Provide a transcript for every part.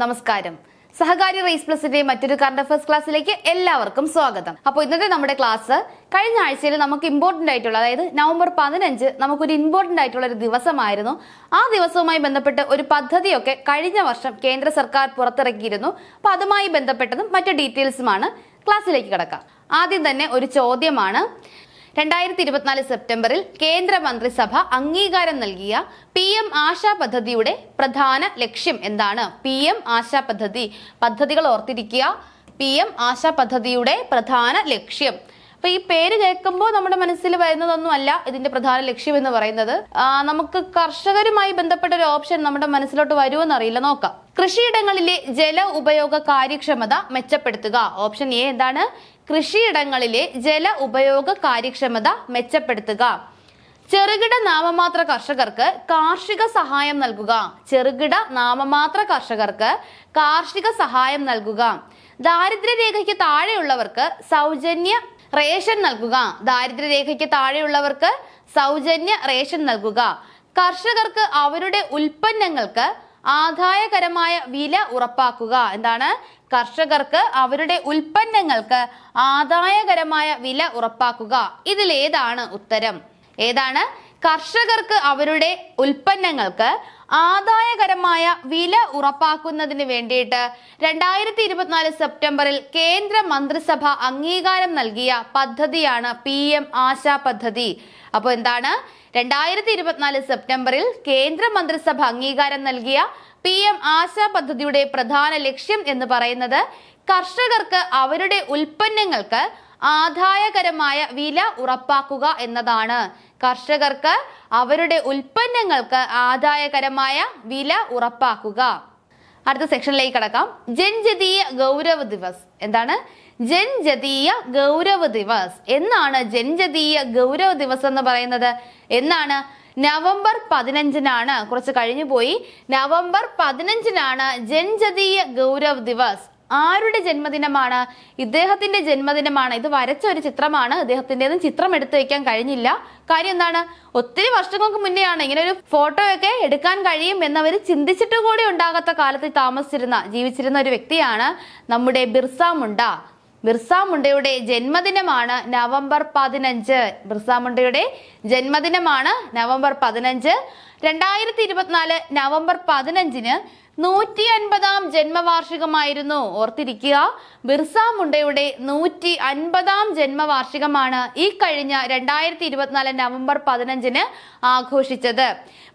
നമസ്കാരം. സഹകാരി റേസ് പ്ലസിന്റെ മറ്റൊരു current affairs ക്ലാസ്സിലേക്ക് എല്ലാവർക്കും സ്വാഗതം. അപ്പോൾ ഇന്നത്തെ നമ്മുടെ ക്ലാസ് കഴിഞ്ഞ ആഴ്ചയിൽ നമുക്ക് ഇമ്പോർട്ടന്റ് ആയിട്ടുള്ള അതായത് നവംബർ പതിനഞ്ച് നമുക്കൊരു ഇമ്പോർട്ടന്റ് ആയിട്ടുള്ള ഒരു ദിവസമായിരുന്നു. ആ ദിവസവുമായി ബന്ധപ്പെട്ട് ഒരു പദ്ധതിയൊക്കെ കഴിഞ്ഞ വർഷം കേന്ദ്ര സർക്കാർ പുറത്തിറക്കിയിരുന്നു. അപ്പൊ അതുമായി ബന്ധപ്പെട്ടതും മറ്റു ഡീറ്റെയിൽസുമാണ് ക്ലാസ്സിലേക്ക് കിടക്കാം. ആദ്യം തന്നെ ഒരു ചോദ്യമാണ്. രണ്ടായിരത്തി ഇരുപത്തിനാല് സെപ്റ്റംബറിൽ കേന്ദ്ര മന്ത്രിസഭ അംഗീകാരം നൽകിയ പി എം ആശ പദ്ധതിയുടെ പ്രധാന ലക്ഷ്യം എന്താണ്? പി എം ആശ പദ്ധതി. പദ്ധതികൾ ഓർത്തിരിക്കുക. പി എം ആശ പദ്ധതിയുടെ പ്രധാന ലക്ഷ്യം. അപ്പൊ ഈ പേര് കേൾക്കുമ്പോൾ നമ്മുടെ മനസ്സിൽ വരുന്നതൊന്നും അല്ല ഇതിന്റെ പ്രധാന ലക്ഷ്യം എന്ന് പറയുന്നത്. നമുക്ക് കർഷകരുമായി ബന്ധപ്പെട്ട ഒരു ഓപ്ഷൻ നമ്മുടെ മനസ്സിലോട്ട് വരുമെന്ന് അറിയില്ല. നോക്കാം. കൃഷിയിടങ്ങളിലെ ജല ഉപയോഗ കാര്യക്ഷമത മെച്ചപ്പെടുത്തുക. ഓപ്ഷൻ എ എന്താണ്? കൃഷിയിടങ്ങളിലെ ജല ഉപയോഗ കാര്യക്ഷമത മെച്ചപ്പെടുത്തുക. ചെറുകിട നാമമാത്ര കർഷകർക്ക് കാർഷിക സഹായം നൽകുക. ചെറുകിട നാമമാത്ര കർഷകർക്ക് കാർഷിക സഹായം നൽകുക. ദാരിദ്ര്യരേഖയ്ക്ക് താഴെയുള്ളവർക്ക് സൗജന്യ റേഷൻ നൽകുക. ദാരിദ്ര്യരേഖയ്ക്ക് താഴെയുള്ളവർക്ക് സൗജന്യ റേഷൻ നൽകുക. കർഷകർക്ക് അവരുടെ ഉൽപ്പന്നങ്ങൾക്ക് ആദായകരമായ വില ഉറപ്പാക്കുക. എന്താണ്? കർഷകർക്ക് അവരുടെ ഉൽപ്പന്നങ്ങൾക്ക് ആദായകരമായ വില ഉറപ്പാക്കുക. ഇതിലേതാണ് ഉത്തരം. ഏതാണ്? കർഷകർക്ക് അവരുടെ ഉൽപ്പന്നങ്ങൾക്ക് ആദായകരമായ വില ഉറപ്പാക്കുന്നതിന് വേണ്ടിയിട്ട് രണ്ടായിരത്തി ഇരുപത്തിനാല് സെപ്റ്റംബറിൽ കേന്ദ്ര മന്ത്രിസഭ അംഗീകാരം നൽകിയ പദ്ധതിയാണ് പി എം ആശാ പദ്ധതി. അപ്പോൾ എന്താണ്? രണ്ടായിരത്തി ഇരുപത്തിനാല് സെപ്റ്റംബറിൽ കേന്ദ്ര മന്ത്രിസഭ അംഗീകാരം നൽകിയ പി എം ആശ പദ്ധതിയുടെ പ്രധാന ലക്ഷ്യം എന്ന് പറയുന്നത് കർഷകർക്ക് അവരുടെ ഉൽപ്പന്നങ്ങൾക്ക് ആദായകരമായ വില ഉറപ്പാക്കുക എന്നതാണ്. കർഷകർക്ക് അവരുടെ ഉൽപ്പന്നങ്ങൾക്ക് ആദായകരമായ വില ഉറപ്പാക്കുക. അടുത്ത സെക്ഷനിലേക്ക് കടക്കാം. ജൻജതീയ ഗൗരവ ദിവസ്. എന്താണ്? ജൻജതീയ ഗൗരവ ദിവസ്. എന്നാണ് ജൻജതീയ ഗൗരവ ദിവസ് എന്ന് പറയുന്നത്? എന്നാണ് നവംബർ പതിനഞ്ചിനാണ്. കുറച്ച് കഴിഞ്ഞു പോയി. നവംബർ പതിനഞ്ചിനാണ് ജൻജതീയ ഗൗരവ് ദിവസ്. ആരുടെ ജന്മദിനമാണ്? ഇദ്ദേഹത്തിന്റെ ജന്മദിനമാണ്. ഇത് വരച്ച ഒരു ചിത്രമാണ്. ഇദ്ദേഹത്തിന്റെതും ചിത്രം എടുത്തു വെക്കാൻ കഴിഞ്ഞില്ല. കാര്യം എന്താണ്? ഒത്തിരി വർഷങ്ങൾക്ക് മുന്നെയാണ് ഇങ്ങനെ ഒരു ഫോട്ടോയൊക്കെ എടുക്കാൻ കഴിയും എന്നവർ ചിന്തിച്ചിട്ട് കൂടി ഉണ്ടാകാത്ത കാലത്ത് താമസിച്ചിരുന്ന ജീവിച്ചിരുന്ന ഒരു വ്യക്തിയാണ് നമ്മുടെ ബിർസ മുണ്ട. ബിർസ മുണ്ടയുടെ ജന്മദിനമാണ് നവംബർ പതിനഞ്ച്. ബിർസ മുണ്ടയുടെ ജന്മദിനമാണ് നവംബർ പതിനഞ്ച്. രണ്ടായിരത്തി ഇരുപത്തിനാല് നവംബർ പതിനഞ്ചിന് നൂറ്റി അൻപതാം ജന്മവാർഷികമായിരുന്നു. ഓർത്തിരിക്കുക ബിർസ മുണ്ടയുടെ നൂറ്റി അൻപതാം ജന്മവാർഷികമാണ് ഈ കഴിഞ്ഞ രണ്ടായിരത്തി ഇരുപത്തിനാല് നവംബർ പതിനഞ്ചിന് ആഘോഷിച്ചത്.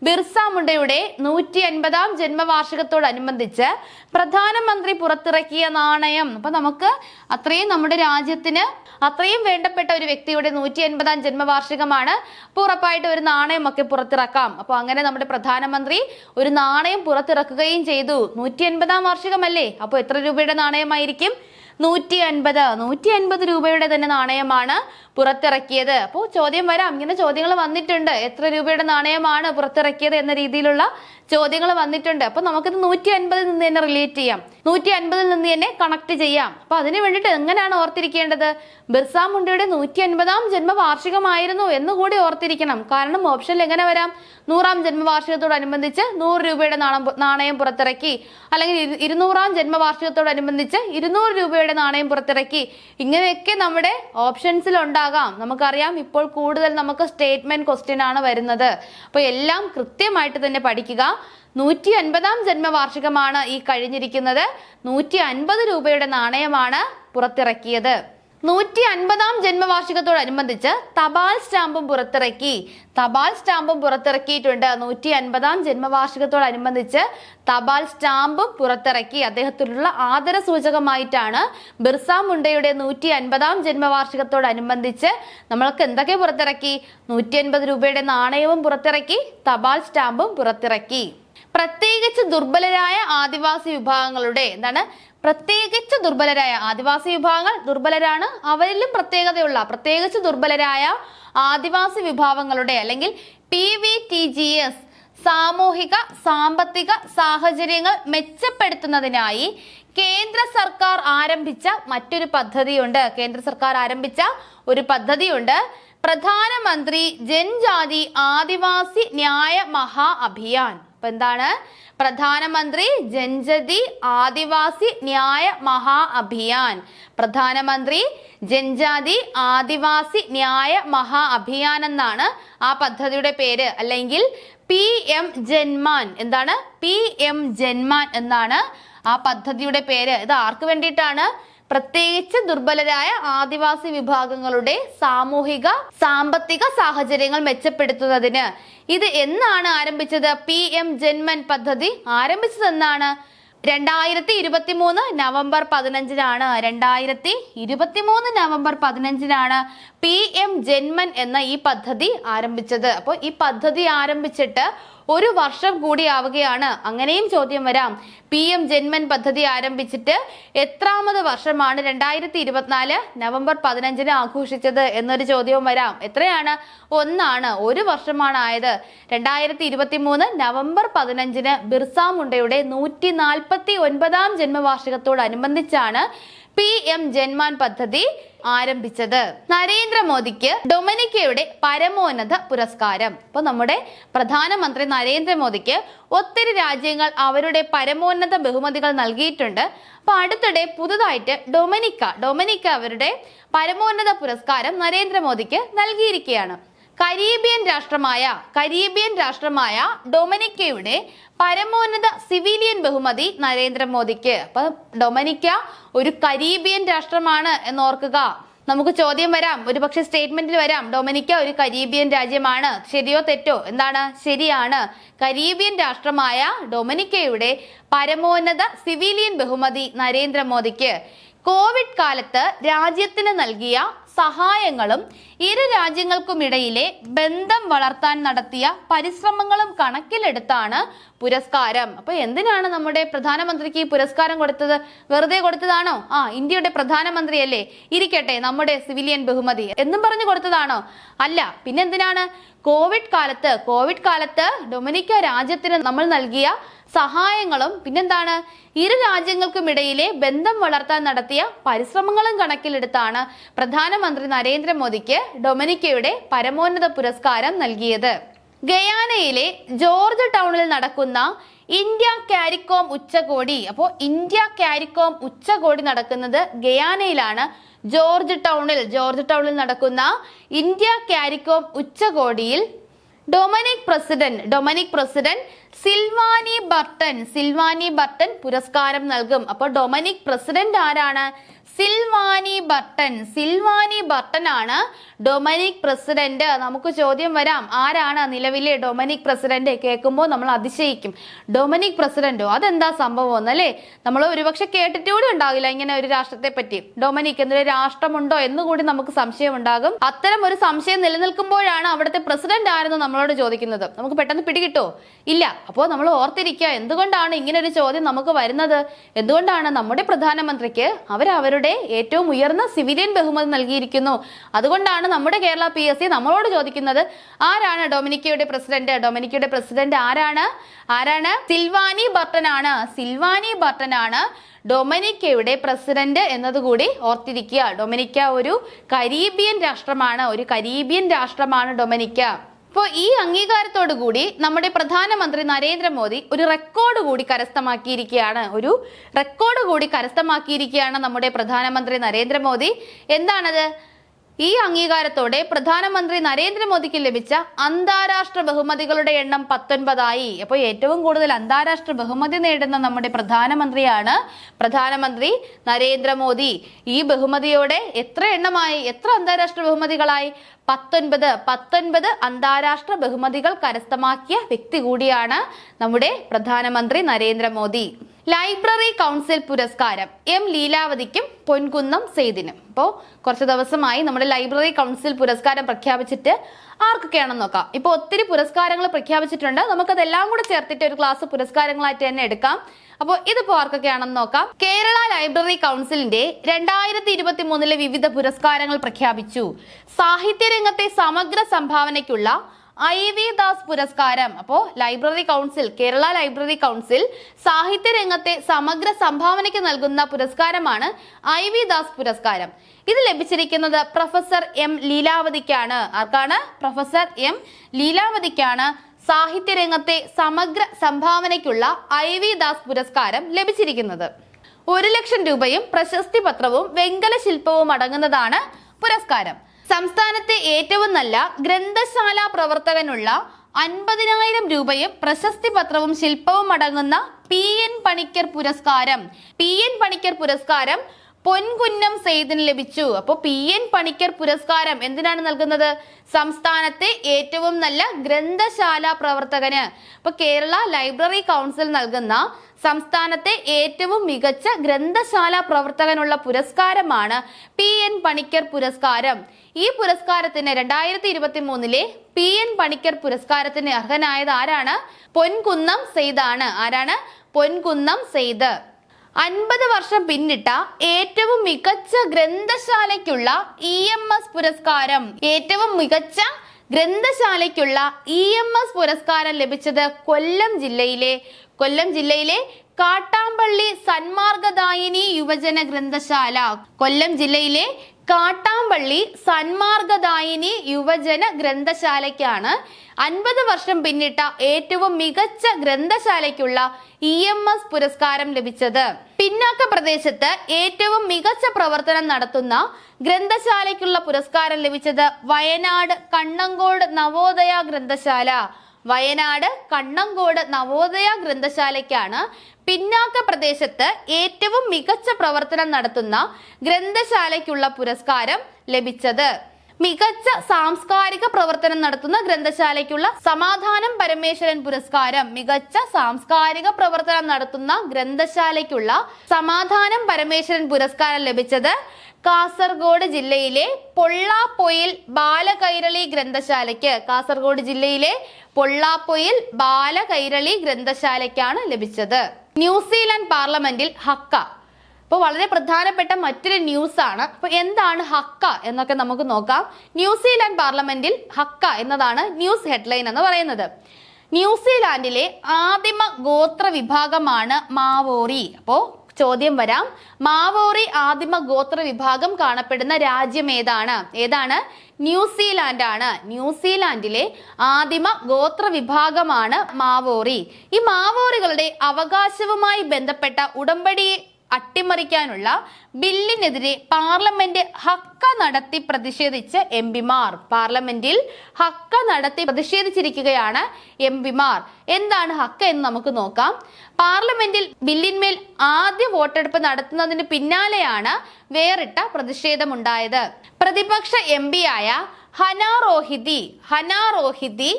ബിർസ മുണ്ടയുടെ നൂറ്റി അൻപതാം ജന്മവാർഷികത്തോടനുബന്ധിച്ച് പ്രധാനമന്ത്രി പുറത്തിറക്കിയ നാണയം. അപ്പൊ നമുക്ക് അത്രയും നമ്മുടെ രാജ്യത്തിന് അത്രയും വേണ്ടപ്പെട്ട ഒരു വ്യക്തിയുടെ നൂറ്റി അൻപതാം ജന്മവാർഷികമാണ്. അപ്പോൾ ഉറപ്പായിട്ട് ഒരു നാണയമൊക്കെ പുറത്തിറക്കാം. അപ്പോൾ അങ്ങനെ നമ്മുടെ പ്രധാനമന്ത്രി ഒരു നാണയം പുറത്തിറക്കുകയും ചെയ്തു. നൂറ്റി അൻപതാം വാർഷികമല്ലേ? അപ്പോൾ എത്ര രൂപയുടെ നാണയമായിരിക്കും? നൂറ്റി അൻപത് നൂറ്റി അൻപത് രൂപയുടെ തന്നെ നാണയമാണ് പുറത്തിറക്കിയത്. അപ്പോൾ ചോദ്യം വരാം. ഇങ്ങനെ ചോദ്യങ്ങൾ വന്നിട്ടുണ്ട്. എത്ര രൂപയുടെ നാണയമാണ് പുറത്തിറക്കിയത് എന്ന രീതിയിലുള്ള ചോദ്യങ്ങൾ വന്നിട്ടുണ്ട്. അപ്പൊ നമുക്കിത് നൂറ്റി അൻപതിൽ നിന്ന് തന്നെ റിലേറ്റ് ചെയ്യാം. നൂറ്റി അൻപതിൽ നിന്ന് തന്നെ കണക്ട് ചെയ്യാം. അപ്പൊ അതിന് വേണ്ടിയിട്ട് എങ്ങനെയാണ് ഓർത്തിരിക്കേണ്ടത്? ബിർസ മുണ്ടയുടെ നൂറ്റി അൻപതാം ജന്മവാർഷികമായിരുന്നു എന്ന് കൂടി ഓർത്തിരിക്കണം. കാരണം ഓപ്ഷനിൽ എങ്ങനെ വരാം? നൂറാം ജന്മവാർഷികത്തോടനുബന്ധിച്ച് നൂറ് രൂപയുടെ നാണം നാണയം പുറത്തിറക്കി. അല്ലെങ്കിൽ ഇരു- ഇരുന്നൂറാം ജന്മവാർഷികത്തോടനുബന്ധിച്ച് ഇരുന്നൂറ് രൂപയുടെ നാണയം പുറത്തിറക്കി. ഇങ്ങനെയൊക്കെ നമ്മുടെ ഓപ്ഷൻസിൽ ഉണ്ടാകാം. നമുക്കറിയാം ഇപ്പോൾ കൂടുതൽ നമുക്ക് സ്റ്റേറ്റ്മെന്റ് ക്വസ്റ്റ്യൻ ആണ് വരുന്നത്. അപ്പോൾ എല്ലാം കൃത്യമായിട്ട് തന്നെ പഠിക്കുക. നൂറ്റി അൻപതാം ജന്മവാർഷികമാണ് ഈ കഴിഞ്ഞിരിക്കുന്നത്. നൂറ്റി അൻപത് രൂപയുടെ നാണയമാണ് പുറത്തിറക്കിയത്. നൂറ്റി അൻപതാം ജന്മവാർഷികത്തോടനുബന്ധിച്ച് തപാൽ സ്റ്റാമ്പും പുറത്തിറക്കി. തപാൽ സ്റ്റാമ്പും പുറത്തിറക്കിയിട്ടുണ്ട്. നൂറ്റി അൻപതാം ജന്മവാർഷികത്തോടനുബന്ധിച്ച് തപാൽ സ്റ്റാമ്പും പുറത്തിറക്കി. അദ്ദേഹത്തിനുള്ള ആദര സൂചകമായിട്ടാണ് ബിർസ മുണ്ടയുടെ നൂറ്റി അൻപതാം ജന്മവാർഷികത്തോടനുബന്ധിച്ച് നമ്മൾക്ക് എന്തൊക്കെ പുറത്തിറക്കി? നൂറ്റി അൻപത് രൂപയുടെ നാണയവും പുറത്തിറക്കി തപാൽ സ്റ്റാമ്പും പുറത്തിറക്കി. പ്രത്യേകിച്ച് ദുർബലരായ ആദിവാസി വിഭാഗങ്ങളുടെ എന്താണ് പ്രത്യേകിച്ച് ദുർബലരായ ആദിവാസി വിഭാഗങ്ങൾ ദുർബലരാണ്. അവരിലും പ്രത്യേകതയുള്ള പ്രത്യേകിച്ച് ദുർബലരായ ആദിവാസി വിഭാഗങ്ങളുടെ അല്ലെങ്കിൽ P V T G S സാമൂഹിക സാമ്പത്തിക സാഹചര്യങ്ങൾ മെച്ചപ്പെടുത്തുന്നതിനായി കേന്ദ്ര സർക്കാർ ആരംഭിച്ച മറ്റൊരു പദ്ധതിയുണ്ട്. കേന്ദ്ര സർക്കാർ ആരംഭിച്ച ഒരു പദ്ധതിയുണ്ട്. പ്രധാനമന്ത്രി ജൻജാതി ആദിവാസി ന്യായ മഹാ അഭിയാൻ. അപ്പൊ എന്താണ്? പ്രധാനമന്ത്രി ജൻജതി ആദിവാസി ന്യായ മഹാ അഭിയാൻ. പ്രധാനമന്ത്രി ജൻജാതി ആദിവാസി ന്യായ മഹാ അഭിയാൻ എന്നാണ് ആ പദ്ധതിയുടെ പേര്. അല്ലെങ്കിൽ പി എം ജന്മാൻ എന്താണ്? പി എം ജന്മാൻ എന്നാണ് ആ പദ്ധതിയുടെ പേര്. ഇത് ആർക്ക് വേണ്ടിയിട്ടാണ്? പ്രത്യേകിച്ച് ദുർബലരായ ആദിവാസി വിഭാഗങ്ങളുടെ സാമൂഹിക സാമ്പത്തിക സാഹചര്യങ്ങൾ മെച്ചപ്പെടുത്തുന്നതിന്. ഇത് എന്നാണ് ആരംഭിച്ചത്? പി എം ജന്മൻ പദ്ധതി ആരംഭിച്ചതെന്നാണ്. രണ്ടായിരത്തി ഇരുപത്തി മൂന്ന് നവംബർ പതിനഞ്ചിനാണ്. രണ്ടായിരത്തി ഇരുപത്തി മൂന്ന് നവംബർ പതിനഞ്ചിനാണ് പി എം ജന്മൻ എന്ന ഈ പദ്ധതി ആരംഭിച്ചത്. അപ്പോൾ ഈ പദ്ധതി ആരംഭിച്ചിട്ട് ഒരു വർഷം കൂടി ആവുകയാണ് അങ്ങനെയും ചോദ്യം വരാം. പി എം ജന്മൻ പദ്ധതി ആരംഭിച്ചിട്ട് എത്രാമത് വർഷമാണ് രണ്ടായിരത്തി ഇരുപത്തിനാല് നവംബർ പതിനഞ്ചിന് ആഘോഷിച്ചത് എന്നൊരു ചോദ്യവും വരാം. എത്രയാണ്? ഒന്നാണ്. ഒരു വർഷമാണ് ആയത്. രണ്ടായിരത്തി ഇരുപത്തി മൂന്ന് നവംബർ പതിനഞ്ചിന് ബിർസ മുണ്ടയുടെ നൂറ്റി നാൽപ്പത്തി ഒൻപതാം ജന്മവാർഷികത്തോടനുബന്ധിച്ചാണ് പി എം ജന്മാൻ പദ്ധതി ആരംഭിച്ചത്. നരേന്ദ്രമോദിക്ക് ഡൊമിനിക്കയുടെ പരമോന്നത പുരസ്കാരം. അപ്പോൾ നമ്മുടെ പ്രധാനമന്ത്രി നരേന്ദ്രമോദിക്ക് ഒത്തിരി രാജ്യങ്ങൾ അവരുടെ പരമോന്നത ബഹുമതികൾ നൽകിയിട്ടുണ്ട്. അപ്പൊ അടുത്തിടെ പുതുതായിട്ട് ഡൊമിനിക്ക ഡൊമിനിക്ക അവരുടെ പരമോന്നത പുരസ്കാരം നരേന്ദ്രമോദിക്ക് നൽകിയിരിക്കുകയാണ്. കരീബിയൻ രാഷ്ട്രമായ കരീബിയൻ രാഷ്ട്രമായ ഡൊമിനിക്കയുടെ പരമോന്നത സിവിലിയൻ ബഹുമതി നരേന്ദ്രമോദിക്ക്. അപ്പൊ ഡൊമിനിക്ക ഒരു കരീബിയൻ രാഷ്ട്രമാണ് എന്നോർക്കുക. നമുക്ക് ചോദ്യം വരാം. ഒരു പക്ഷെ സ്റ്റേറ്റ്മെന്റിൽ വരാം. ഡൊമിനിക്ക ഒരു കരീബിയൻ രാജ്യമാണ്. ശരിയോ തെറ്റോ? എന്താണ്? ശരിയാണ്. കരീബിയൻ രാഷ്ട്രമായ ഡൊമിനിക്കയുടെ പരമോന്നത സിവിലിയൻ ബഹുമതി നരേന്ദ്രമോദിക്ക്. കോവിഡ് കാലത്ത് രാജ്യത്തിന് നൽകിയ സഹായങ്ങളും ഇരു രാജ്യങ്ങൾക്കുമിടയിലെ ബന്ധം വളർത്താൻ നടത്തിയ പരിശ്രമങ്ങളും കണക്കിലെടുത്താണ് പുരസ്കാരം. അപ്പൊ എന്തിനാണ് നമ്മുടെ പ്രധാനമന്ത്രിക്ക് ഈ പുരസ്കാരം കൊടുത്തത്? വെറുതെ കൊടുത്തതാണോ? ആ ഇന്ത്യയുടെ പ്രധാനമന്ത്രി അല്ലേ ഇരിക്കട്ടെ നമ്മുടെ സിവിലിയൻ ബഹുമതി. എന്നും പറഞ്ഞു കൊടുത്തതാണോ? അല്ല പിന്നെ എന്തിനാണ് കോവിഡ് കാലത്ത് കോവിഡ് കാലത്ത് ഡൊമിനിക്ക രാജ്യത്തിന് നമ്മൾ നൽകിയ സഹായങ്ങളും പിന്നെന്താണ്? ഇരു രാജ്യങ്ങൾക്കുമിടയിലെ ബന്ധം വളർത്താൻ നടത്തിയ പരിശ്രമങ്ങളും കണക്കിലെടുത്താണ് പ്രധാനമന്ത്രി നരേന്ദ്രമോദിക്ക് ഡൊമിനിക്കയുടെ പരമോന്നത പുരസ്കാരം നൽകിയത്. ഗയാനയിലെ ജോർജ് ടൗണിൽ നടക്കുന്ന ഇന്ത്യ കാരിക്കോം ഉച്ചകോടി അപ്പോൾ ഇന്ത്യ കാരിക്കോം ഉച്ചകോടി നടക്കുന്നത് ഗയാനയിലാണ്. ജോർജ് ടൗണിൽ ജോർജ് ടൗണിൽ നടക്കുന്ന ഇന്ത്യ കാരിക്കോം ഉച്ചകോടിയിൽ Dominica president Dominica president Sylvanie Burton Sylvanie Burton പുരസ്കാരം നൽകും. അപ്പോൾ ഡൊമനിക് പ്രസിഡന്റ് ആരാണ്? സിൽവാനി ബർട്ടൻ സിൽവാനി ബർട്ടൻ ആണ് ഡൊമനിക് പ്രസിഡന്റ്. നമുക്ക് ചോദ്യം വരാം. ആരാണ് നിലവിലെ ഡൊമനിക് പ്രസിഡന്റ്? കേൾക്കുമ്പോൾ നമ്മൾ അതിശയിക്കും. ഡൊമനിക് പ്രസിഡന്റോ? അതെന്താ സംഭവം എന്നല്ലേ നമ്മൾ ഒരുപക്ഷെ കേട്ടിട്ടുകൂടി ഉണ്ടാകില്ല ഇങ്ങനെ ഒരു രാഷ്ട്രത്തെ പറ്റി. ഡൊമനിക് എന്നൊരു രാഷ്ട്രമുണ്ടോ എന്നുകൂടി നമുക്ക് സംശയം ഉണ്ടാകും. അത്തരം ഒരു സംശയം നിലനിൽക്കുമ്പോഴാണ് അവിടുത്തെ പ്രസിഡന്റ് ആരെന്ന് നമ്മളോട് ചോദിക്കുന്നത്. നമുക്ക് പെട്ടെന്ന് പിടികിട്ടോ? ഇല്ല. അപ്പോൾ നമ്മൾ ഓർത്തിരിക്കുക എന്തുകൊണ്ടാണ് ഇങ്ങനെ ഒരു ചോദ്യം നമുക്ക് വരുന്നത്? എന്തുകൊണ്ടാണ് നമ്മുടെ പ്രധാനമന്ത്രിക്ക് അവർ അവരുടെ ഏറ്റവും ഉയർന്ന സിവിലിയൻ ബഹുമതി നൽകിയിരിക്കുന്നു? അതുകൊണ്ടാണ് നമ്മുടെ കേരള പി എസ് സി നമ്മളോട് ചോദിക്കുന്നത് ആരാണ് ഡൊമിനിക്കയുടെ പ്രസിഡന്റ്? ഡൊമിനിക്കയുടെ പ്രസിഡന്റ് ആരാണ്? ആരാണ്? സിൽവാനി ബർട്ടൻ ആണ് സിൽവാനി ബർട്ടൻ ആണ് ഡൊമിനിക്കയുടെ പ്രസിഡന്റ് എന്നതുകൂടി ഓർത്തിരിക്കുക. ഡൊമിനിക്ക ഒരു കരീബിയൻ രാഷ്ട്രമാണ്. ഒരു കരീബിയൻ രാഷ്ട്രമാണ് ഡൊമിനിക്ക. അപ്പോൾ ഈ അംഗീകാരത്തോടു കൂടി നമ്മുടെ പ്രധാനമന്ത്രി നരേന്ദ്രമോദി ഒരു റെക്കോർഡ് കൂടി കരസ്ഥമാക്കിയിരിക്കുകയാണ്. ഒരു റെക്കോർഡ് കൂടി കരസ്ഥമാക്കിയിരിക്കുകയാണ് നമ്മുടെ പ്രധാനമന്ത്രി നരേന്ദ്രമോദി. എന്താണത്? ഈ അംഗീകാരത്തോടെ പ്രധാനമന്ത്രി നരേന്ദ്രമോദിക്ക് ലഭിച്ച അന്താരാഷ്ട്ര ബഹുമതികളുടെ എണ്ണം പത്തൊൻപതായി. അപ്പോൾ ഏറ്റവും കൂടുതൽ അന്താരാഷ്ട്ര ബഹുമതി നേടുന്ന നമ്മുടെ പ്രധാനമന്ത്രിയാണ് പ്രധാനമന്ത്രി നരേന്ദ്രമോദി. ഈ ബഹുമതിയോടെ എത്ര എണ്ണമായി എത്ര അന്താരാഷ്ട്ര ബഹുമതികളായി? പത്തൊൻപത്. പത്തൊൻപത് അന്താരാഷ്ട്ര ബഹുമതികൾ കരസ്ഥമാക്കിയ വ്യക്തി കൂടിയാണ് നമ്മുടെ പ്രധാനമന്ത്രി നരേന്ദ്രമോദി. ലൈബ്രറി കൗൺസിൽ പുരസ്കാരം എം ലീലാവതിക്കും പൊൻകുന്നം സെയ്ദിനും ഇപ്പോൾ കുറച്ച് ദിവസമായി നമ്മുടെ ലൈബ്രറി കൗൺസിൽ പുരസ്കാരം പ്രഖ്യാപിച്ചിട്ട് ആർക്കൊക്കെയാണെന്ന് നോക്കാം. ഇപ്പോൾ ഒത്തിരി പുരസ്കാരങ്ങൾ പ്രഖ്യാപിച്ചിട്ടുണ്ട്. നമുക്കതെല്ലാം കൂടെ ചേർത്തിട്ട് ഒരു ക്ലാസ് പുരസ്കാരങ്ങളായിട്ട് തന്നെ എടുക്കാം. അപ്പോൾ ഇതിപ്പോൾ ആർക്കൊക്കെയാണെന്ന് നോക്കാം. കേരള ലൈബ്രറി കൗൺസിലിന്റെ രണ്ടായിരത്തി ഇരുപത്തി മൂന്നിലെ വിവിധ പുരസ്കാരങ്ങൾ പ്രഖ്യാപിച്ചു. സാഹിത്യരംഗത്തെ സമഗ്ര സംഭാവനയ്ക്കുള്ള ഐ വി ദാസ് പുരസ്കാരം. അപ്പോ library council Kerala library council സാഹിത്യ രംഗത്തെ സമഗ്ര സംഭാവനയ്ക്ക് നൽകുന്ന പുരസ്കാരമാണ് ഐ വി ദാസ് പുരസ്കാരം. ഇത് ലഭിച്ചിരിക്കുന്നത് പ്രൊഫസർ എം ലീലാവതിക്കാണ്. ആർക്കാണ്? പ്രൊഫസർ എം ലീലാവതിക്കാണ് സാഹിത്യ രംഗത്തെ സമഗ്ര സംഭാവനയ്ക്കുള്ള ഐ വി ദാസ് പുരസ്കാരം ലഭിച്ചിരിക്കുന്നത്. ഒരു ലക്ഷം രൂപയും പ്രശസ്തി പത്രവും വെങ്കല ശില്പവും അടങ്ങുന്നതാണ് പുരസ്കാരം. സംസ്ഥാനത്തെ ഏറ്റവും നല്ല ഗ്രന്ഥശാല പ്രവർത്തകനുള്ള അൻപതിനായിരം രൂപയും പ്രശസ്തി പത്രവും ശില്പവും അടങ്ങുന്ന പി എൻ പണിക്കർ പുരസ്കാരം. പി എൻ പണിക്കർ പുരസ്കാരം പൊൻകുന്നം സെയ്ദിന് ലഭിച്ചു. അപ്പോൾ പി എൻ പണിക്കർ പുരസ്കാരം എന്തിനാണ് നൽകുന്നത്? സംസ്ഥാനത്തെ ഏറ്റവും നല്ല ഗ്രന്ഥശാല പ്രവർത്തകന്. അപ്പൊ കേരള ലൈബ്രറി കൗൺസിൽ നൽകുന്ന സംസ്ഥാനത്തെ ഏറ്റവും മികച്ച ഗ്രന്ഥശാല പ്രവർത്തകനുള്ള പുരസ്കാരമാണ് പി എൻ പണിക്കർ പുരസ്കാരം. ഈ പുരസ്കാരത്തിന് രണ്ടായിരത്തി ഇരുപത്തി മൂന്നിലെ പി എൻ പണിക്കർ പുരസ്കാരത്തിന് അർഹനായത് ആരാണ്? പൊൻകുന്നം സെയ്ദാണ് ആരാണ്? പൊൻകുന്നം സെയ്ദ് അൻപത് വർഷം പിന്നിട്ട ഏറ്റവും മികച്ച ഗ്രന്ഥശാലയ്ക്കുള്ള ഇ എം എസ് പുരസ്കാരം. ഏറ്റവും മികച്ച ഗ്രന്ഥശാലയ്ക്കുള്ള ഇ എം എസ് പുരസ്കാരം ലഭിച്ചത് കൊല്ലം ജില്ലയിലെ കൊല്ലം ജില്ലയിലെ കാട്ടാമ്പള്ളി സന്മാർഗദായിനി യുവജന ഗ്രന്ഥശാല. കൊല്ലം ജില്ലയിലെ കാട്ടാമ്പള്ളി സന്മാർഗദായിനി യുവജന ഗ്രന്ഥശാലയ്ക്കാണ് അൻപത് വർഷം പിന്നിട്ട ഏറ്റവും മികച്ച ഗ്രന്ഥശാലയ്ക്കുള്ള ഇ എം എസ് പുരസ്കാരം ലഭിച്ചത്. പിന്നാക്ക പ്രദേശത്ത് ഏറ്റവും മികച്ച പ്രവർത്തനം നടത്തുന്ന ഗ്രന്ഥശാലയ്ക്കുള്ള പുരസ്കാരം ലഭിച്ചത് വയനാട് കണ്ണങ്കോട് നവോദയ ഗ്രന്ഥശാല. വയനാട് കണ്ണങ്കോട് നവോദയ ഗ്രന്ഥശാലയ്ക്കാണ് പിന്നാക്ക പ്രദേശത്ത് ഏറ്റവും മികച്ച പ്രവർത്തനം നടത്തുന്ന ഗ്രന്ഥശാലയ്ക്കുള്ള പുരസ്കാരം ലഭിച്ചത്. മികച്ച സാംസ്കാരിക പ്രവർത്തനം നടത്തുന്ന ഗ്രന്ഥശാലയ്ക്കുള്ള സമാധാനം പരമേശ്വരൻ പുരസ്കാരം മികച്ച സാംസ്കാരിക പ്രവർത്തനം നടത്തുന്ന ഗ്രന്ഥശാലയ്ക്കുള്ള സമാധാനം പരമേശ്വരൻ പുരസ്കാരം ലഭിച്ചത് കാസർഗോഡ് ജില്ലയിലെ പൊള്ളാപ്പൊയിൽ ബാലകൈരളി ഗ്രന്ഥശാലയ്ക്ക് കാസർഗോഡ് ജില്ലയിലെ പൊള്ളാപ്പൊയിൽ ബാലകൈരളി ഗ്രന്ഥശാലയ്ക്കാണ് ലഭിച്ചത്. ന്യൂസിലാൻഡ് പാർലമെന്റിൽ ഹക്ക. അപ്പോൾ വളരെ പ്രധാനപ്പെട്ട മറ്റൊരു ന്യൂസ് ആണ് അപ്പോൾ എന്താണ് ഹക്ക എന്നൊക്കെ നമുക്ക് നോക്കാം. ന്യൂസിലാൻഡ് പാർലമെന്റിൽ ഹക്ക എന്നതാണ് ന്യൂസ് ഹെഡ്ലൈൻ എന്ന് പറയുന്നത്. ന്യൂസിലാൻഡിലെ ആദിമ ഗോത്ര വിഭാഗമാണ് മാവോറി. അപ്പോൾ ചോദ്യം വരാം. മാവോറി ആദിമ ഗോത്ര വിഭാഗം കാണപ്പെടുന്ന രാജ്യം ഏതാണ്? ഏതാണ്? ന്യൂസിലാൻഡ് ആണ് ന്യൂസിലാൻഡിലെ ആദിമ ഗോത്ര വിഭാഗമാണ് മാവോറി. ഈ മാവോറികളുടെ അവകാശവുമായി ബന്ധപ്പെട്ട ഉടമ്പടിയെ അട്ടിമറിക്കാനുള്ള ബില്ലിനെതിരെ പാർലമെന്റ് ഹക്ക നടത്തി പ്രതിഷേധിച്ച് എം പിമാർ. പാർലമെന്റിൽ ഹക്ക നടത്തി പ്രതിഷേധിച്ചിരിക്കുകയാണ് എം പിമാർ. എന്താണ് ഹക്ക എന്ന് നമുക്ക് നോക്കാം. പാർലമെന്റിൽ ബില്ലിന്മേൽ ആദ്യ വോട്ടെടുപ്പ് നടത്തുന്നതിന് പിന്നാലെയാണ് വേറിട്ട പ്രതിഷേധമുണ്ടായത്. പ്രതിപക്ഷ എം ആയ ഹനാ റോഹിതി മൈ റോഹിതി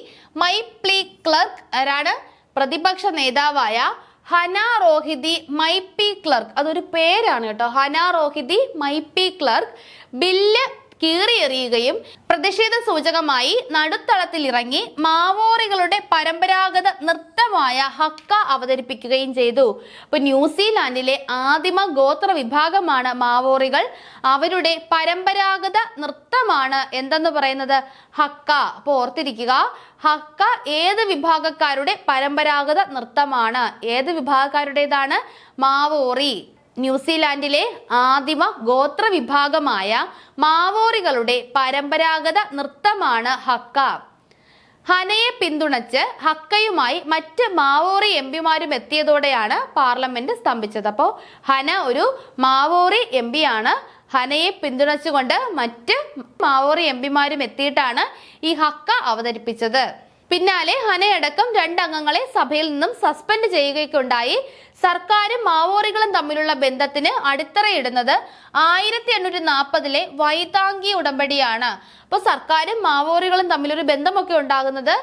മൈപ്ലി ക്ലർക്ക് ആരാണ്? പ്രതിപക്ഷ നേതാവായ Hana Rawhiti Maipi Clarke. അതൊരു പേരാണ് കേട്ടോ. Hana Rawhiti Maipi Clarke. Bill കീറിയെറിയുകയും പ്രതിഷേധ സൂചകമായി നടുത്തളത്തിൽ ഇറങ്ങി മാവോറികളുടെ പരമ്പരാഗത നൃത്തമായ ഹക്ക അവതരിപ്പിക്കുകയും ചെയ്തു. ഇപ്പൊ ന്യൂസിലാൻഡിലെ ആദിമ ഗോത്ര വിഭാഗമാണ് മാവോറികൾ. അവരുടെ പരമ്പരാഗത നൃത്തമാണ് എന്തെന്ന് പറയുന്നത്? ഹക്ക. അപ്പോൾ ഓർത്തിരിക്കുക ഹക്ക ഏത് വിഭാഗക്കാരുടെ പരമ്പരാഗത നൃത്തമാണ്? ഏത് വിഭാഗക്കാരുടേതാണ്? മാവോറി. ന്യൂസിലാൻഡിലെ ആദിമ ഗോത്ര വിഭാഗമായ മാവോറികളുടെ പരമ്പരാഗത നൃത്തമാണ് ഹക്ക. ഹനയെ പിന്തുണച്ച് ഹക്കയുമായി മറ്റ് മാവോറി എം പിമാരും എത്തിയതോടെയാണ് പാർലമെന്റ് സ്തംഭിച്ചത്. അപ്പോൾ ഹന ഒരു മാവോറി എം ആണ് ഹനയെ പിന്തുണച്ചുകൊണ്ട് മറ്റ് മാവോറി എം പിമാരും എത്തിയിട്ടാണ് ഈ ഹക്ക അവതരിപ്പിച്ചത്. പിന്നാലെ ഹനയടക്കം രണ്ടംഗങ്ങളെ സഭയിൽ നിന്നും സസ്പെൻഡ് ചെയ്യുകയൊക്കെയുണ്ടായി. സർക്കാരും മാവോറികളും തമ്മിലുള്ള ബന്ധത്തിന് അടിത്തറയിടുന്നത് ആയിരത്തി എണ്ണൂറ്റി നാൽപ്പതിലെ വൈതാങ്കി ഉടമ്പടിയാണ്. അപ്പോൾ സർക്കാരും മാവോറികളും തമ്മിലൊരു ബന്ധമൊക്കെ ഉണ്ടാകുന്നത്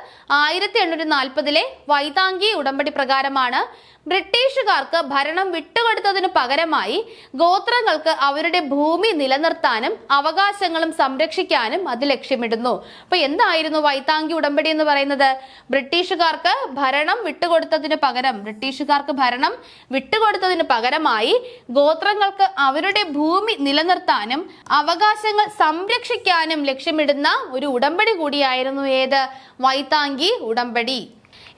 ആയിരത്തി എണ്ണൂറ്റി നാൽപ്പതിലെ വൈതാങ്കി ഉടമ്പടി പ്രകാരമാണ്. ബ്രിട്ടീഷുകാർക്ക് ഭരണം വിട്ടുകൊടുത്തതിനു പകരമായി ഗോത്രങ്ങൾക്ക് അവരുടെ ഭൂമി നിലനിർത്താനും അവകാശങ്ങളും സംരക്ഷിക്കാനും അത് ലക്ഷ്യമിടുന്നു. അപ്പൊ എന്തായിരുന്നു വൈതാങ്കി ഉടമ്പടി എന്ന് പറയുന്നത്? ബ്രിട്ടീഷുകാർക്ക് ഭരണം വിട്ടുകൊടുത്തതിന് പകരം ബ്രിട്ടീഷുകാർക്ക് ഭരണം വിട്ടുകൊടുത്തതിന് പകരമായി ഗോത്രങ്ങൾക്ക് അവരുടെ ഭൂമി നിലനിർത്താനും അവകാശങ്ങൾ സംരക്ഷിക്കാനും ലക്ഷ്യമിടുന്ന ഒരു ഉടമ്പടി കൂടിയായിരുന്നു ഏത്? വൈതാങ്കി ഉടമ്പടി.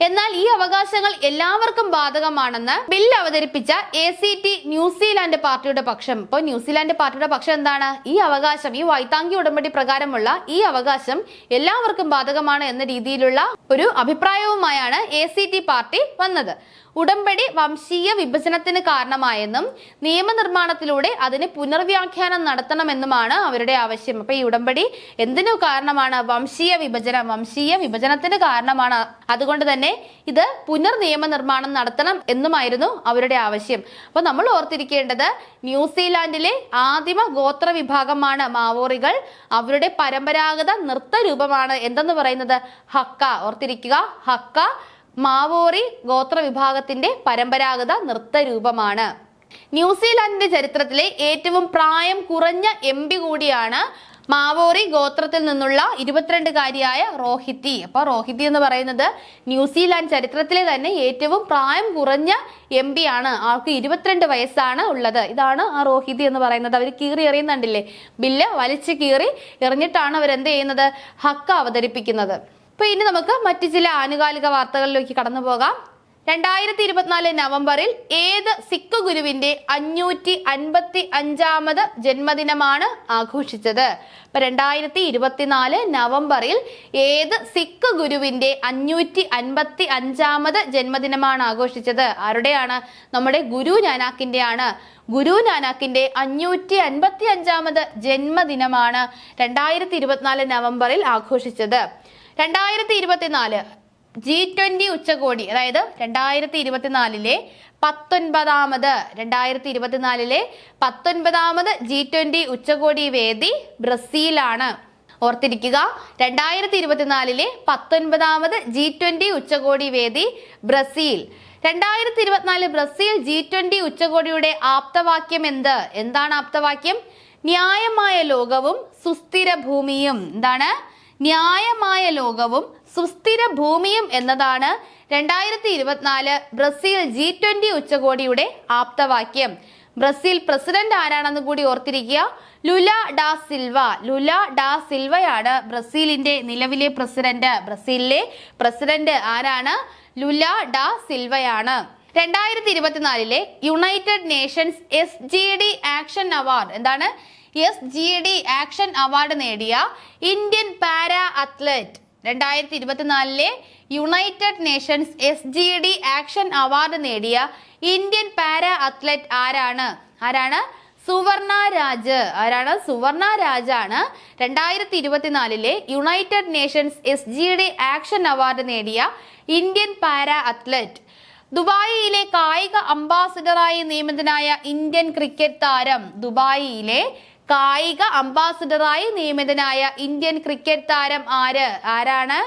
എന്നാൽ ഈ അവകാശങ്ങൾ എല്ലാവർക്കും ബാധകമാണെന്ന് ബിൽ അവതരിപ്പിച്ച എ സി ടി ന്യൂസിലാൻഡ് പാർട്ടിയുടെ പക്ഷം. ഇപ്പോൾ ന്യൂസിലാൻഡ് പാർട്ടിയുടെ പക്ഷം എന്താണ്? ഈ അവകാശം ഈ വൈതാങ്കി ഉടമ്പടി പ്രകാരമുള്ള ഈ അവകാശം എല്ലാവർക്കും ബാധകമാണ് എന്ന രീതിയിലുള്ള ഒരു അഭിപ്രായവുമായാണ് എ സി ടി പാർട്ടി വന്നത്. ഉടമ്പടി വംശീയ വിഭജനത്തിന് കാരണമായെന്നും നിയമനിർമ്മാണത്തിലൂടെ അതിന് പുനർവ്യാഖ്യാനം നടത്തണമെന്നുമാണ് അവരുടെ ആവശ്യം. അപ്പൊ ഈ ഉടമ്പടി എന്തിനു കാരണമാണ്? വംശീയ വിഭജനം വംശീയ വിഭജനത്തിന് കാരണമാണ്. അതുകൊണ്ട് തന്നെ ഇത് പുനർനിയമനിർമ്മാണം നടത്തണം എന്നുമായിരുന്നു അവരുടെ ആവശ്യം. അപ്പൊ നമ്മൾ ഓർത്തിരിക്കേണ്ടത് ന്യൂസിലാൻഡിലെ ആദിമ ഗോത്ര വിഭാഗമാണ് മാവോറികൾ. അവരുടെ പരമ്പരാഗത നൃത്ത രൂപമാണ് എന്തെന്ന് പറയുന്നത്? ഹക്ക. ഓർത്തിരിക്കുക. ഹക്ക മാവോറി ഗോത്ര വിഭാഗത്തിന്റെ പരമ്പരാഗത നൃത്ത രൂപമാണ് ന്യൂസിലാൻഡിന്റെ ചരിത്രത്തിലെ ഏറ്റവും പ്രായം കുറഞ്ഞ എം കൂടിയാണ് മാവോറി ഗോത്രത്തിൽ നിന്നുള്ള ഇരുപത്തിരണ്ടുകാരിയായ റോഹിത്തി. അപ്പോൾ റോഹിത്തി എന്ന് പറയുന്നത് ന്യൂസിലാൻഡ് ചരിത്രത്തിലെ തന്നെ ഏറ്റവും പ്രായം കുറഞ്ഞ എം പി ആണ്. ആൾക്ക് ഇരുപത്തിരണ്ട് വയസ്സാണ് ഉള്ളത്. ഇതാണ് ആ റോഹിതി എന്ന് പറയുന്നത്. അവർ കീറി എറിയുന്നുണ്ടില്ലേ? ബില്ല് വലിച്ചു കീറി എറിഞ്ഞിട്ടാണ് അവർ എന്ത് ചെയ്യുന്നത്? ഹക്ക അവതരിപ്പിക്കുന്നത്. അപ്പൊ ഇനി നമുക്ക് മറ്റു ചില ആനുകാലിക വാർത്തകളിലേക്ക് കടന്നു പോകാം. രണ്ടായിരത്തി ഇരുപത്തിനാല് നവംബറിൽ ഏത് സിഖ് ഗുരുവിന്റെ അഞ്ഞൂറ്റി അൻപത്തി അഞ്ചാമത് ജന്മദിനമാണ് ആഘോഷിച്ചത്? ഇപ്പൊ രണ്ടായിരത്തി ഇരുപത്തിനാല് നവംബറിൽ ഏത് സിഖ് ഗുരുവിന്റെ അഞ്ഞൂറ്റി അൻപത്തി അഞ്ചാമത് ജന്മദിനമാണ് ആഘോഷിച്ചത്? ആരുടെയാണ്? നമ്മുടെ ഗുരു നാനാക്കിന്റെയാണ്. ഗുരു നാനാക്കിന്റെ അഞ്ഞൂറ്റി അൻപത്തി അഞ്ചാമത് ജന്മദിനമാണ് രണ്ടായിരത്തി ഇരുപത്തിനാല് നവംബറിൽ ആഘോഷിച്ചത്. രണ്ടായിരത്തി ഇരുപത്തിനാല് ജി ട്വന്റി ഉച്ചകോടി അതായത് രണ്ടായിരത്തി ഇരുപത്തിനാലിലെ പത്തൊൻപതാമത് രണ്ടായിരത്തി ഇരുപത്തിനാലിലെ പത്തൊൻപതാമത് ജി ട്വന്റി ഉച്ചകോടി വേദി ബ്രസീലാണ്. ഓർത്തിരിക്കുക രണ്ടായിരത്തി ഇരുപത്തിനാലിലെ പത്തൊൻപതാമത് ജി ട്വന്റി ഉച്ചകോടി വേദി ബ്രസീൽ. രണ്ടായിരത്തി ഇരുപത്തിനാല് ബ്രസീൽ ജി ട്വന്റി ഉച്ചകോടിയുടെ ആപ്തവാക്യം എന്ത്? എന്താണ് ആപ്തവാക്യം? ന്യായമായ ലോകവും സുസ്ഥിര ഭൂമിയും. എന്താണ്? ന്യായമായ ലോകവും സുസ്ഥിര ഭൂമിയും എന്നതാണ് രണ്ടായിരത്തി ഇരുപത്തിനാല് ബ്രസീൽ ജി ട്വന്റി ഉച്ചകോടിയുടെ ആപ്തവാക്യം. ബ്രസീൽ പ്രസിഡന്റ് ആരാണെന്ന് കൂടി ഓർത്തിരിക്കുക. Lula da Silva. ലുല ഡാ സിൽവയാണ് ബ്രസീലിന്റെ നിലവിലെ പ്രസിഡന്റ്. ബ്രസീലിലെ പ്രസിഡന്റ് ആരാണ്? ലുല ഡാ സിൽവയാണ്. രണ്ടായിരത്തി ഇരുപത്തിനാലിലെ United Nations S G D action award. എന്താണ്? S G D action award നേടിയ ഇന്ത്യൻ പാരാ അത്ലറ്റ്. രണ്ടായിരത്തി ഇരുപത്തിനാലിലെ United Nations S G D action award നേടിയ ഇന്ത്യൻ പാരാ അത്ലറ്റ് ആരാണ്? ആരാണ്? സുവർണ രാജ്. ആരാണ്? സുവർണ രാജാണ്. രണ്ടായിരത്തി ഇരുപത്തിനാലിലെ United Nations S G D action award നേടിയ ഇന്ത്യൻ പാരാ അത്ലറ്റ്. ദുബായിയിലെ കായിക അംബാസിഡറായി നിയമിതനായ ഇന്ത്യൻ ക്രിക്കറ്റ് താരം ദുബായിയിലെ കായിക അംബാസിഡറായി നിയമിതനായ ഇന്ത്യൻ ക്രിക്കറ്റ് താരം ആര്? ആരാണ്?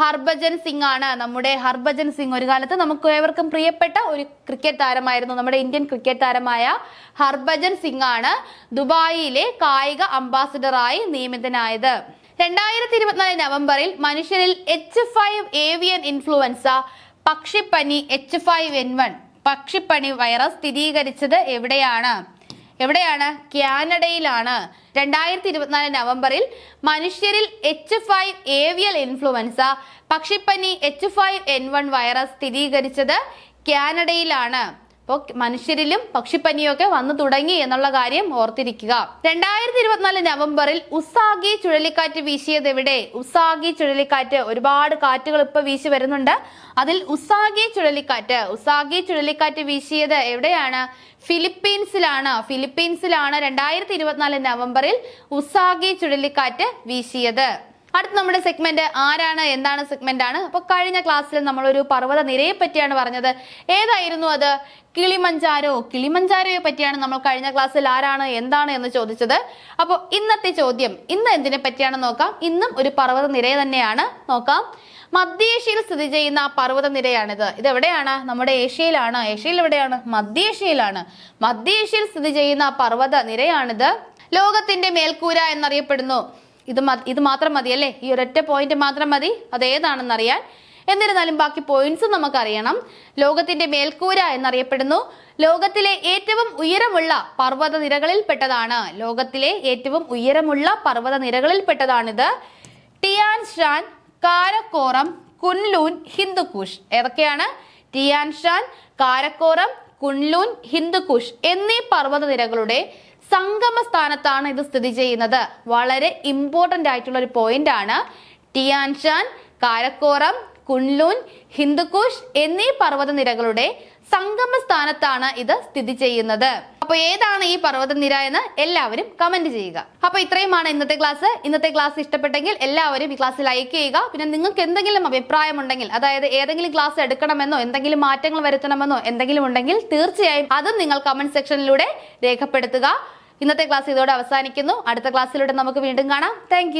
ഹർഭജൻ സിംഗ് ആണ് നമ്മുടെ ഹർഭജൻ സിംഗ് ഒരു കാലത്ത് നമുക്ക് ഏവർക്കും പ്രിയപ്പെട്ട ഒരു ക്രിക്കറ്റ് താരമായിരുന്നു. നമ്മുടെ ഇന്ത്യൻ ക്രിക്കറ്റ് താരമായ ഹർഭജൻ സിംഗ് ആണ് ദുബായിയിലെ കായിക അംബാസിഡറായി നിയമിതനായത്. രണ്ടായിരത്തി ഇരുപത്തിനാല് നവംബറിൽ മനുഷ്യരിൽ എച്ച് ഫൈവ് ഏവിയൻ ഇൻഫ്ലുവൻസ പക്ഷിപ്പനി എച്ച് ഫൈവ് എൻ വൺ പക്ഷിപ്പനി വൈറസ് സ്ഥിരീകരിച്ചത് എവിടെയാണ്? എവിടെയാണ്? കാനഡയിലാണ്. രണ്ടായിരത്തി ഇരുപത്തിനാല് നവംബറിൽ മനുഷ്യരിൽ എച്ച് ഫൈവ് ഏവിയൽ ഇൻഫ്ലുവൻസ പക്ഷിപ്പനി H five N one virus സ്ഥിരീകരിച്ചത് കാനഡയിലാണ്. അപ്പോൾ മനുഷ്യരിലും പക്ഷിപ്പനിയൊക്കെ വന്നു തുടങ്ങി എന്നുള്ള കാര്യം ഓർത്തിരിക്കുക. രണ്ടായിരത്തി ഇരുപത്തിനാല് നവംബറിൽ ഉസാഗി ചുഴലിക്കാറ്റ് വീശിയത് എവിടെ? ഉസാഗി ചുഴലിക്കാറ്റ് ഒരുപാട് കാറ്റുകൾ ഇപ്പൊ വീശി വരുന്നുണ്ട്. അതിൽ ഉസാഗി ചുഴലിക്കാറ്റ് ഉസാഗി ചുഴലിക്കാറ്റ് വീശിയത് എവിടെയാണ്? ഫിലിപ്പീൻസിലാണ്. ഫിലിപ്പീൻസിലാണ് രണ്ടായിരത്തി ഇരുപത്തിനാല് നവംബറിൽ ഉസാഗി ചുഴലിക്കാറ്റ് വീശിയത്. അടുത്ത നമ്മുടെ സെഗ്മെന്റ് ആരാണ് എന്താണ് സെഗ്മെന്റ് ആണ്? അപ്പോൾ കഴിഞ്ഞ ക്ലാസ്സിൽ നമ്മൾ ഒരു പർവത നിരയെ പറ്റിയാണ് പറഞ്ഞത്. ഏതായിരുന്നു അത്? കിളിമഞ്ചാരോ? കിളിമഞ്ചാരോയെ പറ്റിയാണ് നമ്മൾ കഴിഞ്ഞ ക്ലാസ്സിൽ ആരാണ് എന്താണ് എന്ന് ചോദിച്ചത്. അപ്പോൾ ഇന്നത്തെ ചോദ്യം ഇന്ന് എന്തിനെ പറ്റിയാണ് നോക്കാം? ഇന്നും ഒരു പർവത നിര തന്നെയാണ്. നോക്കാം. മധ്യേഷ്യയിൽ സ്ഥിതി ചെയ്യുന്ന പർവത നിരയാണിത് ഇത് എവിടെയാണ് നമ്മുടെ ഏഷ്യയിലാണ്. ഏഷ്യയിൽ എവിടെയാണ്? മധ്യേഷ്യയിലാണ്. മധ്യേഷ്യയിൽ സ്ഥിതി ചെയ്യുന്ന പർവത നിരയാണിത് ലോകത്തിന്റെ മേൽക്കൂര എന്നറിയപ്പെടുന്നു. ഇത് ഇത് മാത്രം മതി അല്ലേ? ഈ ഒരൊറ്റ പോയിന്റ് മാത്രം മതി. അത് ഏതാണെന്ന് അറിയാൻ എന്നിരുന്നാലും ബാക്കി പോയിന്റ്സ് നമുക്കറിയണം. ലോകത്തിന്റെ മേൽക്കൂര എന്നറിയപ്പെടുന്നു. ലോകത്തിലെ ഏറ്റവും ഉയരമുള്ള പർവത നിരകളിൽ പെട്ടതാണ് ലോകത്തിലെ ഏറ്റവും ഉയരമുള്ള പർവത നിരകളിൽ പെട്ടതാണിത് ടിയാൻ ഷാൻ കാരക്കോറം കുൻലൂൻ ഹിന്ദുക്കുഷ്. ഏതൊക്കെയാണ്? ടിയാൻ ഷാൻ കാരക്കോറം കുൻലൂൻ ഹിന്ദുക്കുഷ് എന്നീ പർവതനിരകളുടെ സംഗമ സ്ഥാനത്താണ് ഇത് സ്ഥിതി ചെയ്യുന്നത്. വളരെ ഇമ്പോർട്ടന്റ് ആയിട്ടുള്ള ഒരു പോയിന്റ് ആണ്. ടിയാൻഷാൻ കാരക്കോറം കുൻലൂൻ ഹിന്ദുക്കുഷ് എന്നീ പർവതനിരകളുടെ സംഗമ സ്ഥാനത്താണ് ഇത് സ്ഥിതി ചെയ്യുന്നത്. അപ്പൊ ഏതാണ് ഈ പർവതനിര എന്ന് എല്ലാവരും കമന്റ് ചെയ്യുക. അപ്പൊ ഇത്രയുമാണ് ഇന്നത്തെ ക്ലാസ് ഇന്നത്തെ ക്ലാസ് ഇഷ്ടപ്പെട്ടെങ്കിൽ എല്ലാവരും ഈ ക്ലാസ് ലൈക്ക് ചെയ്യുക. പിന്നെ നിങ്ങൾക്ക് എന്തെങ്കിലും അഭിപ്രായം ഉണ്ടെങ്കിൽ അതായത് ഏതെങ്കിലും ക്ലാസ് എടുക്കണമെന്നോ എന്തെങ്കിലും മാറ്റങ്ങൾ വരുത്തണമെന്നോ എന്തെങ്കിലും ഉണ്ടെങ്കിൽ തീർച്ചയായും അതും നിങ്ങൾ കമന്റ് സെക്ഷനിലൂടെ രേഖപ്പെടുത്തുക. ഇന്നത്തെ ക്ലാസ് ഇതോടെ അവസാനിക്കുന്നു. അടുത്ത ക്ലാസ്സിലൂടെ നമുക്ക് വീണ്ടും കാണാം. താങ്ക്